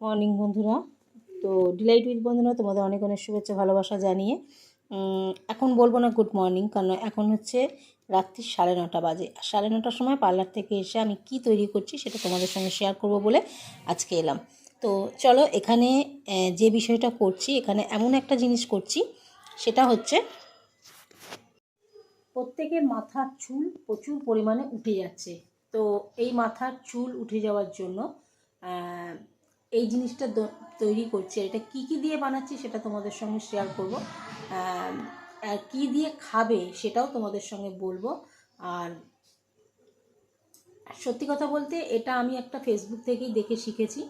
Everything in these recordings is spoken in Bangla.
মর্নিং বন্ধুরা। তো ডিলাইট উইথ বন্ধুরা, তোমাদের অনেক অনেক শুভেচ্ছা, ভালোবাসা জানিয়ে এখন বলব না গুড মর্নিং কারণ এখন হচ্ছে রাত্রি সাড়ে নটা বাজে। আর সাড়ে নটার সময় পার্লার থেকে এসে আমি কি তৈরি করছি সেটা তোমাদের সঙ্গে শেয়ার করব বলে আজকে এলাম। তো চলো এখানে যে বিষয়টা করছি, এখানে এমন একটা জিনিস করছি, সেটা হচ্ছে প্রত্যেকের মাথার চুল প্রচুর পরিমাণে উঠে যাচ্ছে। তো এই মাথার চুল উঠে যাওয়ার জন্য এই জিনিসটা তৈরি করছি এটা কি কি দিয়ে বানাচ্ছি সেটা তোমাদের সঙ্গে শেয়ার করব। আর কি দিয়ে খাবে সেটাও তোমাদের সঙ্গে বলব। আর সত্যি কথা বলতে এটা আমি একটা ফেসবুক থেকেই দেখে শিখেছি,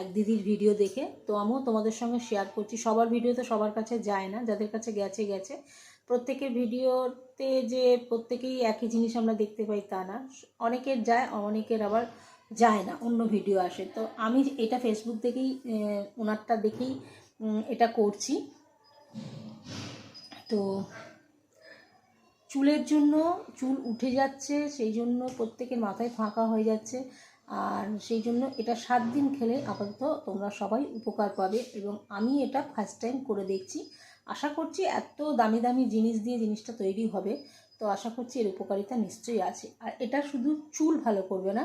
এক দিদির ভিডিও দেখে। তো আমিও তোমাদের সঙ্গে শেয়ার করছি। সবার ভিডিও তো সবার কাছে যায় না, যাদের কাছে গেছে গেছে। প্রত্যেকের ভিডিওতে যে প্রত্যেকেই একই জিনিস আমরা দেখতে পাই তা না। অনেকের যায়, অনেকের আবার যায় না, অন্য ভিডিও আসে। তো আমি এটা ফেসবুক থেকেই ওনারটা দেখেই এটা করছি। তো চুলের জন্য চুল উঠে যাচ্ছে, সেই জন্য প্রত্যেকের মাথায় ফাঁকা হয়ে যাচ্ছে। আর সেই জন্য এটা সাত দিন খেলে আপাতত তোমরা সবাই উপকার পাবে এবং আমি এটা ফার্স্ট টাইম করে দেখছি। আশা করছি এত দামি দামি জিনিস দিয়ে জিনিসটা তৈরি হবে। তো আশা করছি এর উপকারিতা নিশ্চয়ই আছে। আর এটা শুধু চুল ভালো করবে না,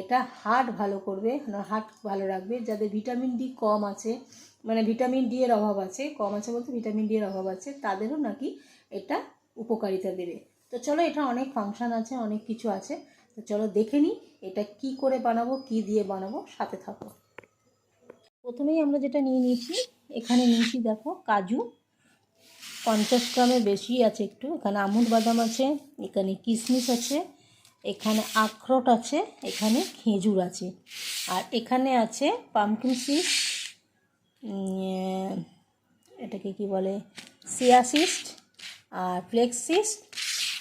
এটা হার্ট ভালো করবে হার্ট ভালো রাখবে। যাদের ভিটামিন ডি কম আছে মানে ভিটামিন ডি এর অভাব আছে, কম আছে বলতে ভিটামিন ডি এর অভাব আছে, তাদেরও নাকি এটা উপকারিতা দেবে। তো চলো, এটা অনেক ফাংশন আছে, অনেক কিছু আছে। তো চলো দেখে নিই এটা কি করে বানাবো, কি দিয়ে বানাবো, সাথে থাকো। প্রথমেই আমরা যেটা নিয়ে নিয়েছি, এখানে নিয়েছি দেখো কাজু। পঞ্চাশ গ্রামের বেশি আছে একটু। এখানে আমুল বাদাম আছে, এখানে কিশমিশ আছে, এখানে আখরোট আছে, এখানে খেজুর আছে। আর এখানে আছে পামকিন সিড এটাকে কি বলে? সিয়াসিস্ট আর ফ্লেক্সিস্ট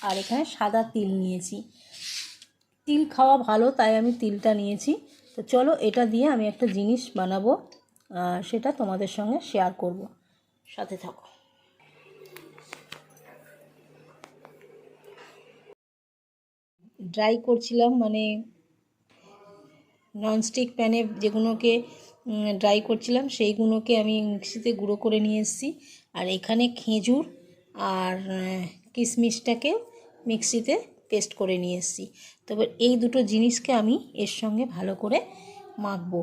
আর এখানে সাদা তিল নিয়েছি। তিল খাওয়া ভালো, তাই আমি তিলটা নিয়েছি। তো চলো এটা দিয়ে আমি একটা জিনিস বানাবো সেটা তোমাদের সঙ্গে শেয়ার করব। সাথে থাকো। ড্রাই করছিলাম মানে ননস্টিক প্যানে যেগুলোকে ড্রাই করছিলাম, সেইগুলোকে আমি মিক্সিতে গুঁড়ো করে নিয়ে এসেছি। আর এখানে খেজুর আর কিশমিশটাকে মিক্সিতে পেস্ট করে নিয়ে এসেছি। তবে এই দুটো জিনিসকে আমি এর সঙ্গে ভালো করে মাখবো।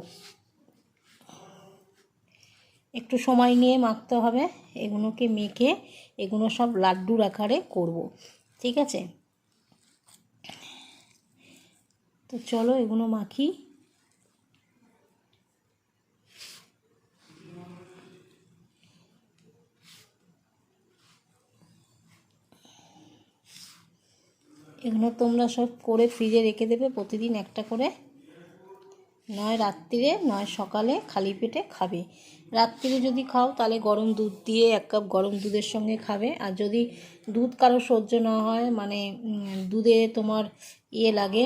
একটু সময় নিয়ে মাখতে হবে, এগুলোকে মেখে এগুলো সব লাড্ডুর আকারে করব। ঠিক আছে? তো চলো এগুলো মাখি। এগুলো তোমরা সব করে ফ্রিজে রেখে দেবে প্রতিদিন একটা করে। নয় রাত্রিরে, নয় সকালে খালি পেটে খাবে। রাত্রিরে যদি খাও, তাহলে গরম দুধ দিয়ে এক কাপ গরম দুধের সঙ্গে খাবে। আর যদি দুধ কারও সহ্য না হয় মানে দুধে তোমার ইয়ে লাগে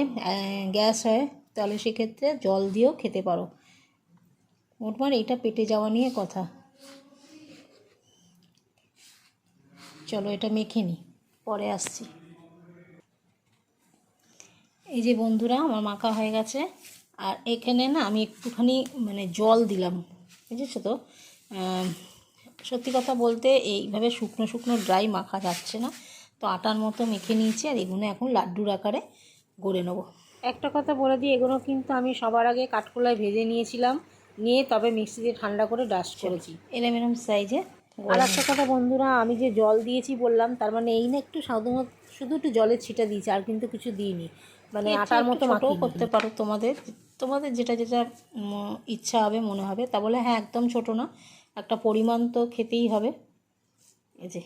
গ্যাস হয়, তাহলে সেক্ষেত্রে জল দিয়েও খেতে পারো। মোটমাট এটা পেটে যাওয়া নিয়ে কথা। চলো, এটা মেখে নিই পরে আসছি। এই যে বন্ধুরা, আমার মাখা হয়ে গেছে। আর এখানে না আমি একটুখানি মানে জল দিলাম বুঝেছ তো? সত্যি কথা বলতে এইভাবে শুকনো শুকনো ড্রাই মাখা যাচ্ছে না। তো আটার মতো মেখে নিয়েছি আর এগুলো এখন লাড্ডুর আকারে গড়ে নেব। একটা কথা বলে দিই এগুলো কিন্তু আমি সবার আগে কাঠকোলায় ভেজে নিয়েছিলাম নিয়ে তবে মিক্সিতে ঠান্ডা করে ডাস্ট করেছি। এরম এরম সাইজে আর একটা কথা বন্ধুরা আমি যে জল দিয়েছি বললাম তার মানে এই না একটু সাধারণত শুধু একটু জলের ছিটা দিয়েছি আর কিন্তু কিছু দিইনি। মানে আটার মতো মাখিয়ে করতে পারো তোমাদের। তোমাদের যেটা যেটা ইচ্ছা হবে মনে হবে। তা বলে হ্যাঁ একদম ছোট না। একটা পরিমাণ তো খেতেই হবে। এই যে।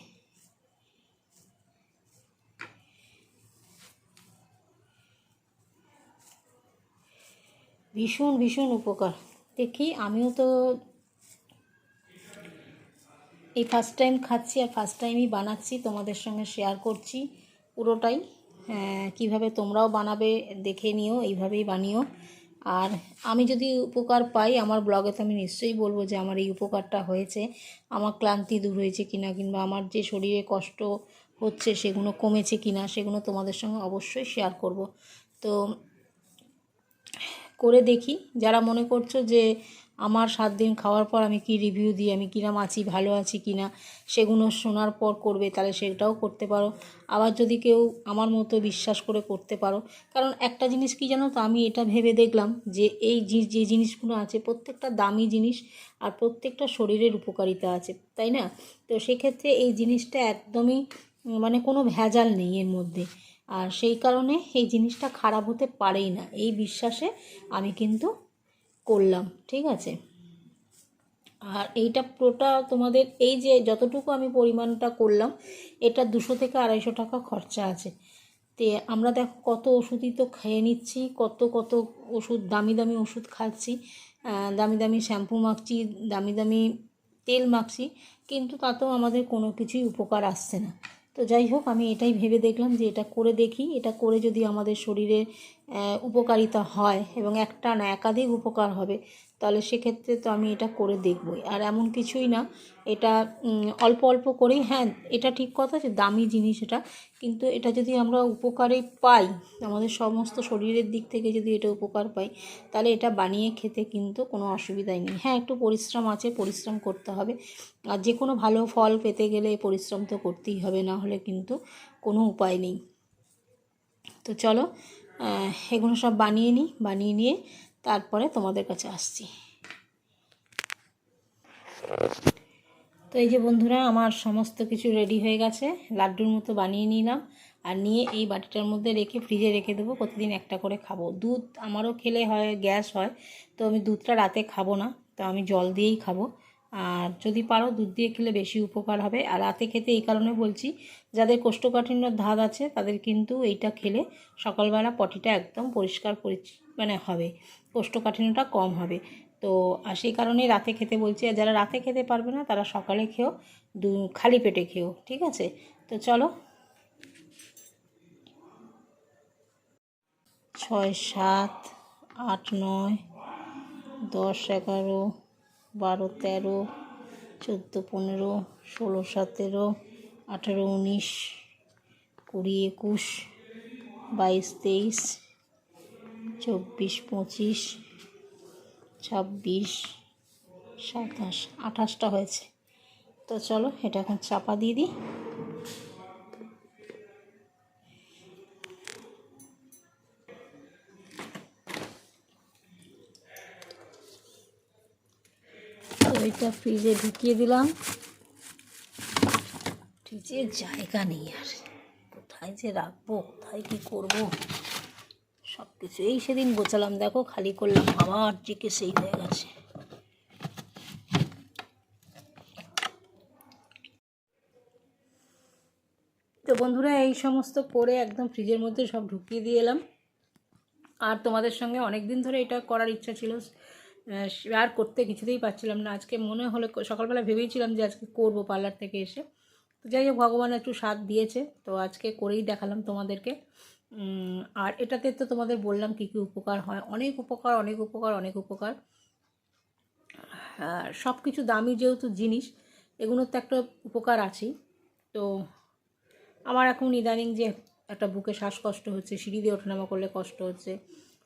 ভীষণ ভীষণ উপকার। দেখি আমিও তো এই ফার্স্ট টাইম খাচ্ছি আর ফার্স্ট টাইমই বানাচ্ছি তোমাদের সঙ্গে শেয়ার করছি। পুরোটাই। হ্যাঁ, কীভাবে তোমরাও বানাবে দেখে নিও এইভাবেই বানিও। আর আমি যদি উপকার পাই আমার ব্লগে তো আমি নিশ্চয়ই বলব যে আমার এই উপকারটা হয়েছে। আমার ক্লান্তি দূর হয়েছে কিনা কিংবা আমার যে শরীরে কষ্ট হচ্ছে সেগুলো কমেছে কিনা সেগুলো তোমাদের সঙ্গে অবশ্যই শেয়ার করব। তো করে দেখি। যারা মনে করছ যে আমার সাত দিন খাওয়ার পর আমি কি রিভিউ দিই? আমি কিরাম আছি ভালো আছি কি না সেগুলো শোনার পর করবে, তাহলে সেটাও করতে পারো। আবার যদি কেউ আমার মতো বিশ্বাস করে করতে পারো। কারণ একটা জিনিস কি জানো তো, আমি এটা ভেবে দেখলাম যে এই যে- জিনিসগুলো আছে, প্রত্যেকটা দামি জিনিস আর প্রত্যেকটা শরীরের উপকারিতা আছে, তাই না? তো সেক্ষেত্রে এই জিনিসটা একদমই মানে কোনো ভেজাল নেই এর মধ্যে। আর সেই কারণে এই জিনিসটা খারাপ হতে পারেই না। এই বিশ্বাসে আমি কিন্তু করলাম, ঠিক আছে? আর এইটা পুরোটা তোমাদের এই যে যতটুকু আমি পরিমাণটা করলাম, এটা দুশো থেকে আড়াইশো টাকা খরচা আছে। তে আমরা দেখো কত ওষুধই তো খেয়ে নিচ্ছি, কত কত ওষুধ, দামি দামি ওষুধ খাচ্ছি দামি দামি শ্যাম্পু মাখছি, দামি দামি তেল মাখছি, কিন্তু তাতেও আমাদের কোনো কিছুই উপকার আসছে না। তো যাই হোক, আমি এটাই ভেবে দেখলাম যে এটা করে দেখি, এটা করে যদি আমাদের শরীরে উপকারিতা হয় এবং একটা না একাধিক উপকার হবে, তাহলে সেক্ষেত্রে তো আমি এটা করে দেখবই। আর এমন কিছুই না, এটা অল্প অল্প করেই হ্যাঁ এটা ঠিক কথা যে দামি জিনিস এটা, কিন্তু এটা যদি আমরা উপকারে পাই, আমাদের সমস্ত শরীরের দিক থেকে যদি এটা উপকার পাই, তাহলে এটা বানিয়ে খেতে কিন্তু কোনো অসুবিধাই নেই। হ্যাঁ একটু পরিশ্রম আছে, পরিশ্রম করতে হবে। আর যে কোনো ভালো ফল পেতে গেলে পরিশ্রম তো করতেই হবে, না হলে কিন্তু কোনো উপায় নেই। তো চলো এগুলো সব বানিয়ে নিই, বানিয়ে নিয়ে তারপরে তোমাদের কাছে আসছি। তো এই যে বন্ধুরা, আমার সমস্ত কিছু রেডি হয়ে গেছে। লাড্ডুর মতো বানিয়ে নিলাম। আর নিয়ে এই বাটিটার মধ্যে রেখে ফ্রিজে রেখে দেবো। প্রতিদিন একটা করে খাব। দুধ আমারও খেলে হয়, গ্যাস হয়। তো আমি দুধটা রাতে খাব না। তো আমি জল দিয়েই খাব। আর যদি পারো দুধ দিয়ে খেলে বেশি উপকার হবে। আর রাতে খেতে এই কারণে বলছি, যাদের কোষ্ঠকাঠিন্যর ধাত আছে, তাদের কিন্তু এইটা খেলে সকালবেলা পটিটা একদম পরিষ্কার পরিচ্ছ মানে হবে, কোষ্ঠকাঠিন্যটা কম হবে। তো আর সেই কারণে রাতে খেতে বলছি, আর যারা রাতে খেতে পারবে না, তারা সকালে খেও, দু খালি পেটে খেও, ঠিক আছে? তো চলো। ছয়, সাত, আট, নয়, দশ, এগারো বারো, তেরো, চোদ্দ, পনেরো, ষোলো, সতেরো, আঠেরো, উনিশ, কুড়ি, একুশ, বাইশ, তেইশ, চব্বিশ, পঁচিশ, ছাব্বিশ, সাতাশ, আঠাশটা হয়েছে। তো চলো, এটা এখন চাপা দিয়ে দিই। এটা ফ্রিজে ঢুকিয়ে দিলাম। ফ্রিজে জায়গা নেই আর। কোথায় যে রাখব, কোথায় কী করব? সব কিছু এই সেদিন গোছালাম। দেখো, খালি করলাম, আবার জিকে সেই হয়ে গেছে। তো বন্ধুরা, এই সমস্ত করে একদম ফ্রিজের মধ্যে সব ঢুকিয়ে দিয়ে এলাম। আর তোমাদের সঙ্গে অনেক দিন ধরে এটা করার ইচ্ছা ছিল। শেয়ার করতে কিছুতেই পাচ্ছিলাম না। আজকে মনে হলে সকালবেলা ভেবেইছিলাম যে আজকে করব পার্লার থেকে এসে। তো যাই হোক, ভগবান একটু সাথ দিয়েছে। তো আজকে করেই দেখালাম তোমাদেরকে। আর এটাতে তো তোমাদের বললাম কী কী উপকার হয়। অনেক উপকার অনেক উপকার অনেক উপকার। আর সব কিছু দামি যেহেতু জিনিস এগুলোর তো একটা উপকার আছেই। তো আমার এখন ইদানিং যে একটা বুকে শ্বাসকষ্ট হচ্ছে, সিঁড়ি দিয়ে ওঠানামা করলে কষ্ট হচ্ছে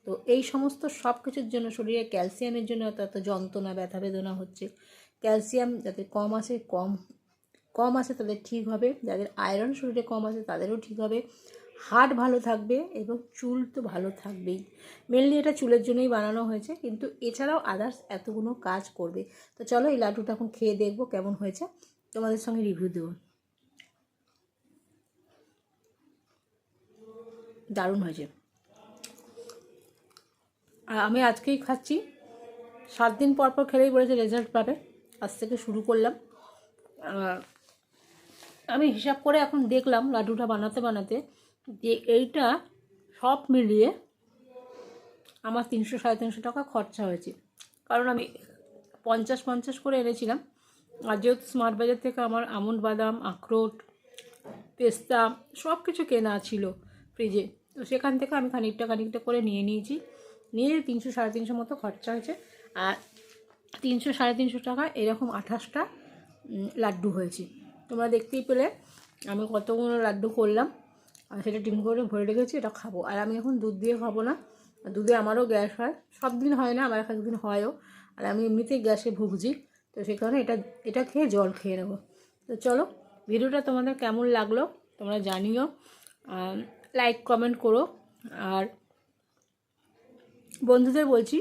তো এই সমস্ত সব কিছুর জন্য শরীরে ক্যালসিয়ামের জন্য এত যন্ত্রণা, ব্যথা বেদনা হচ্ছে। ক্যালসিয়াম যাদের কম আসে, কম কম আসে তাদের ঠিক হবে। যাদের আয়রন শরীরে কম আছে তাদেরও ঠিক হবে। হার্ট ভালো থাকবে এবং চুল তো ভালো থাকবেই। মেনলি এটা চুলের জন্যই বানানো হয়েছে, কিন্তু এছাড়াও আদার্স এতগুলো কাজ করবে। তো চলো এই লাড্ডুটা এখন খেয়ে দেখব কেমন হয়েছে। তোমাদের সঙ্গে রিভিউ দেবো। দারুণ হয়েছে। আর আমি আজকেই খাচ্ছি। সাত দিন পর পর খেলেই বলেছে রেজাল্ট পাবে। আজ থেকে শুরু করলাম। আমি হিসাব করে এখন দেখলাম লাড্ডুটা বানাতে বানাতে যে এইটা সব মিলিয়ে আমার তিনশো সাড়ে তিনশো টাকা খরচা হয়েছে। কারণ আমি পঞ্চাশ পঞ্চাশ করে এনেছিলাম। আর যেহেতু স্মার্ট বাজার থেকে আমার আমন্ড বাদাম, আখরোট, পেস্তা সব কিছু কেনা ছিল ফ্রিজে তো সেখান থেকে আমি খানিকটা খানিকটা করে নিয়ে নিয়েছি। নিয়ে তিনশো, সাড়ে তিনশো মতো খরচা হয়েছে। আর তিনশো, সাড়ে তিনশো টাকা এরকম আঠাশটা লাড্ডু হয়েছে। তোমরা দেখতেই পেলে, আমি কতগুলো লাড্ডু করলাম। আর সেটা টিম করে ভরে রেখেছি, এটা খাব। আর আমি এখন দুধ দিয়ে খাব না। দুধে আমারও গ্যাস হয়। সব দিন হয় না, আমার এক একদিন হয়ও। আর আমি এমনিতেই গ্যাসে ভুগছি। তো সেই কারণে এটা এটা খেয়ে জল খেয়ে নেব। তো চলো, ভিডিওটা তোমাদের কেমন লাগল তোমরা জানিও। লাইক, কমেন্ট করো। আর বন্ধুদের বলছি,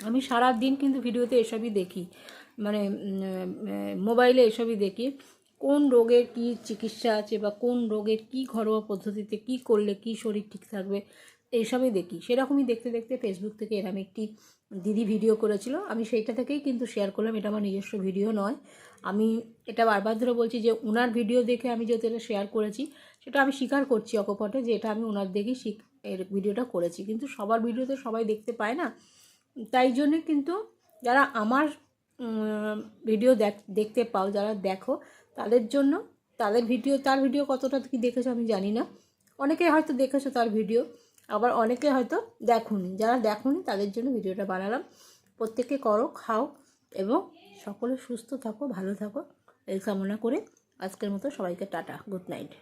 আমি সারা দিন কিন্তু ভিডিওতে এসবই দেখি মানে মোবাইলে এসবই দেখি, কোন রোগের কি চিকিৎসা আছে বা কোন রোগের কি ঘরোয়া পদ্ধতিতে কি করলে কি শরীর ঠিক থাকবে এইসবই দেখি। সেরকমই দেখতে দেখতে ফেসবুক থেকে এরকম একটি দিদি ভিডিও করেছিল। আমি সেইটা থেকেই কিন্তু শেয়ার করলাম, এটা আমার নিজস্ব ভিডিও নয়। আমি এটা বারবার ধরে বলছি যে ওনার ভিডিও দেখে আমি যেহেতু এটা শেয়ার করেছি, সেটা আমি স্বীকার করছি অকপটে যে, এটা আমি ওনার দেখেই শিখ এর ভিডিওটা করেছি। কিন্তু সবার ভিডিও তো সবাই দেখতে পায় না। তাই জন্যে কিন্তু যারা আমার ভিডিও দেখ, দেখতে পাও, যারা দেখো, তাদের জন্য তাদের ভিডিও, তার ভিডিও কতটা কি দেখেছ আমি জানি না। অনেকে হয়তো দেখেছ তার ভিডিও, আবার অনেকে হয়তো দেখোনি। যারা দেখোনি, তাদের জন্য ভিডিওটা বানালাম। প্রত্যেকে করো, খাও এবং সকলে সুস্থ থাকো, ভালো থাকো। এই কামনা করে আজকের মতো সবাইকে টাটা, গুড নাইট।